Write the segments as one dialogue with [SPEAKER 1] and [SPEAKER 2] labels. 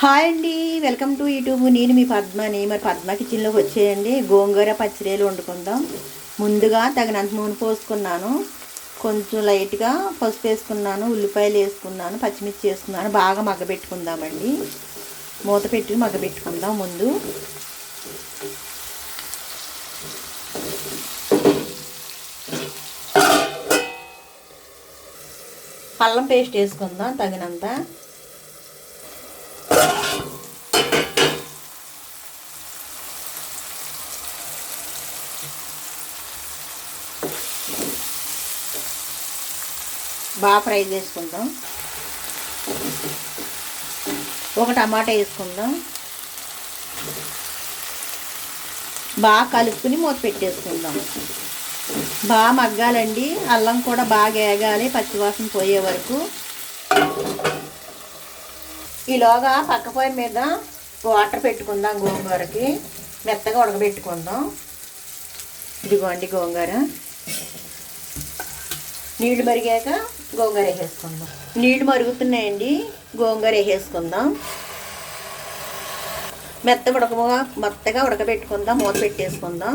[SPEAKER 1] Hi అండి. Welcome to YouTube. నేను మీ పద్మని మరి పద్మ కిచెన్లోకి వచ్చేయండి. గోంగూర పచ్చిరేలు వండుకుందాం. ముందుగా తగినంత నూనె పోసుకున్నాను. కొంచెం లైట్గా పసుపు వేసుకున్నాను ఉల్లిపాయలు వేసుకున్నాను పచ్చిమిర్చి వేసుకున్నాను. బాగా మగ్గబెట్టుకుందామండి మూత పెట్టి మగ్గబెట్టుకుందాం ముందు. అల్లం పేస్ట్ వేసుకుందాం తగినంత. బాగా ఫ్రై చేసుకుందాం. ఒక టమాటా వేసుకుందాం. బాగా కలుపుకుని మూత పెట్టేసుకుందాం. బాగా మగ్గాలండి. అల్లం కూడా బాగా వేగాలి. పచ్చివాసన పోయే వరకు. ఈలోగా పక్క పొయ్యి మీద వాటర్ పెట్టుకుందాం గోంగూరకి. మెత్తగా ఉడకబెట్టుకుందాం. ఇదిగోండి గోంగూర. నీళ్ళు మరిగాక గోంగూర వేసేసుకుందాం. నీళ్ళు మరుగుతున్నాయండి గోంగూర వేసేసుకుందాం. మెత్త ఉడక మెత్తగా ఉడకబెట్టుకుందాం మూత పెట్టేసుకుందాం.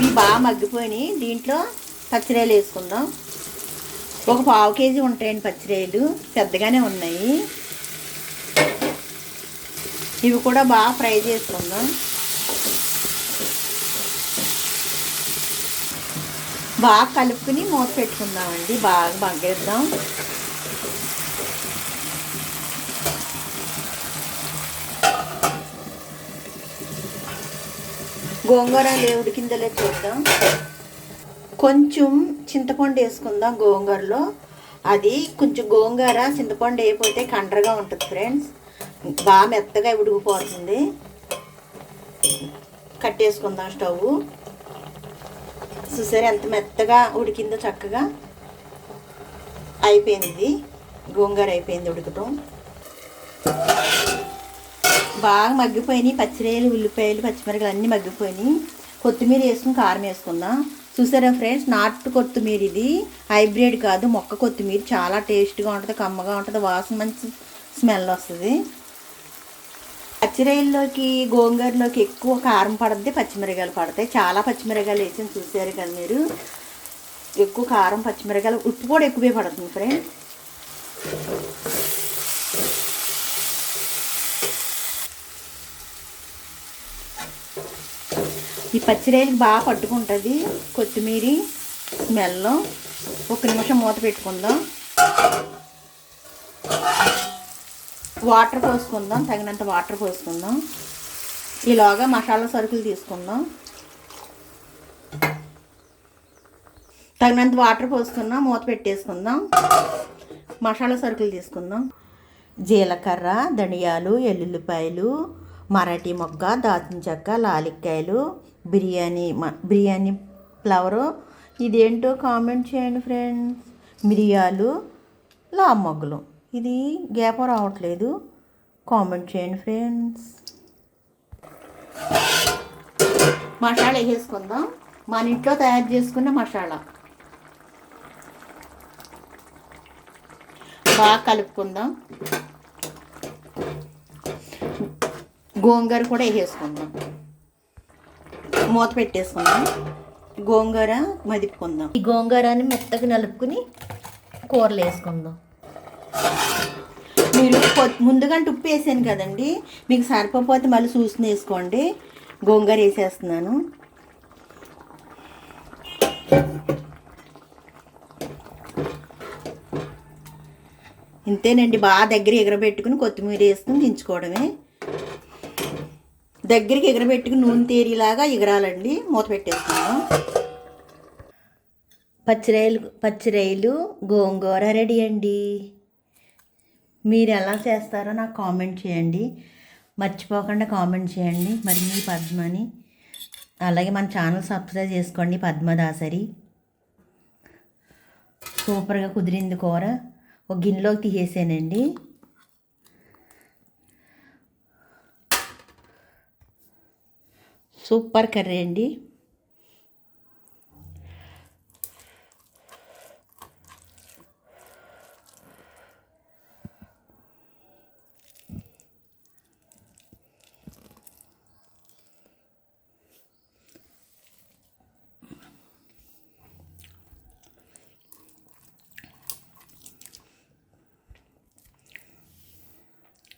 [SPEAKER 1] ఇవి బాగా మగ్గిపోయి దీంట్లో పచ్చిరాయలు వేసుకుందాం. ఒక పావు కేజీ ఉంటాయండి పచ్చిరాయలు పెద్దగానే ఉన్నాయి. ఇవి కూడా బాగా ఫ్రై చేసుకుందాం. బాగా కలుపుకుని మూత పెట్టుకుందామండి. బాగా మగ్గేద్దాం. గోంగూర లేవుడి కిందలే చూద్దాం. కొంచెం చింతపండు వేసుకుందాం గోంగూరలో. అది కొంచెం గోంగూర చింతపండు వేయకపోతే కండ్రగా ఉంటుంది ఫ్రెండ్స్. బాగా మెత్తగా ఉడికిపోతుంది. కట్టేసుకుందాం స్టవ్ చూసారు ఎంత మెత్తగా ఉడికిందో చక్కగా అయిపోయింది. గోంగూర అయిపోయింది ఉడకటం. బాగా మగ్గిపోయినాయి. పచ్చిరేలు ఉల్లిపాయలు పచ్చిమిరకలు అన్నీ మగ్గిపోయినాయి. కొత్తిమీర వేసుకుని కారం వేసుకుందాం. చూసారా ఫ్రెండ్స్? నాటు కొత్తిమీర ఇది. హైబ్రిడ్ కాదు. మొక్క కొత్తిమీర. చాలా టేస్ట్గా ఉంటుంది. కమ్మగా ఉంటుంది. వాసన మంచి స్మెల్ వస్తుంది. పచ్చిరాయల్లోకి గోంగూరలోకి ఎక్కువ కారం పడద్ది పచ్చిమిరకాయలు పడతాయి. చాలా పచ్చిమిరకాయలు వేసి చూసారు కదా మీరు. ఎక్కువ కారం పచ్చిమిరకాయలు ఉప్పు కూడా ఎక్కువే పడుతుంది ఫ్రెండ్ ఈ పచ్చిరాయలకి బాగా పట్టుకుంటుంది కొత్తిమీర స్మెల్ ఒక నిమిషం మూత పెట్టుకుందాం. వాటర్ పోసుకుందాం తగినంత వాటర్ పోసుకుందాం. ఈలోగా మసాలా సరుకులు తీసుకుందాం. తగినంత వాటర్ పోసుకుందాం మూత పెట్టేసుకుందాం. మసాలా సరుకులు తీసుకుందాం. జీలకర్ర ధనియాలు ఎల్లుల్లిపాయలు మరాఠీ మొక్క దాల్చిన చెక్క లాలిక్కాయలు బిర్యానీ బిర్యానీ ఫ్లవరు. ఇదేంటో కామెంట్ చేయండి ఫ్రెండ్స్. మిరియాలు లామ్మొగ్గులు ఇది గ్యాప్ రావట్లేదు. కామెంట్ చేయండి ఫ్రెండ్స్. మసాలా వేసుకుందాం. మన ఇంట్లో తయారు చేసుకున్న మసాలా. బాగా కలుపుకుందాం. గోంగూర కూడా వేసేసుకుందాం. మూత పెట్టేసుకుందాం. గోంగూర మదిపుకుందాం. ఈ గోంగూరని మెత్తగా నలుపుకుని కూరలు వేసుకుందాం. మీరు ముందుగా ఉప్పు వేసాను కదండి. మీకు సరిపోతే మళ్ళీ చూసుకుని వేసుకోండి. గోంగూర వేసేస్తున్నాను. ఇంతేనండి బాగా దగ్గర ఎగరబెట్టుకుని కొత్తిమీర వేసుకుని దించుకోవడమే. దగ్గరికి ఎగరబెట్టుకుని నూనె తేరిలాగా ఎగరాలండి. మూత పెట్టేసుకుందాం పచ్చిరాయలు పచ్చిరాయలు గోంగూర రెడీ అండి. మీరు ఎలా చేస్తారో నాకు కామెంట్ చేయండి. మర్చిపోకుండా కామెంట్ చేయండి. మరి మీ పద్మని. అలాగే మన ఛానల్ సబ్స్క్రైబ్ చేసుకోండి పద్మదాసరి. సూపర్గా కుదిరింది కూర. ఒక గిన్నెలోకి తీసేసానండి. సూపర్ కర్రీ అండి.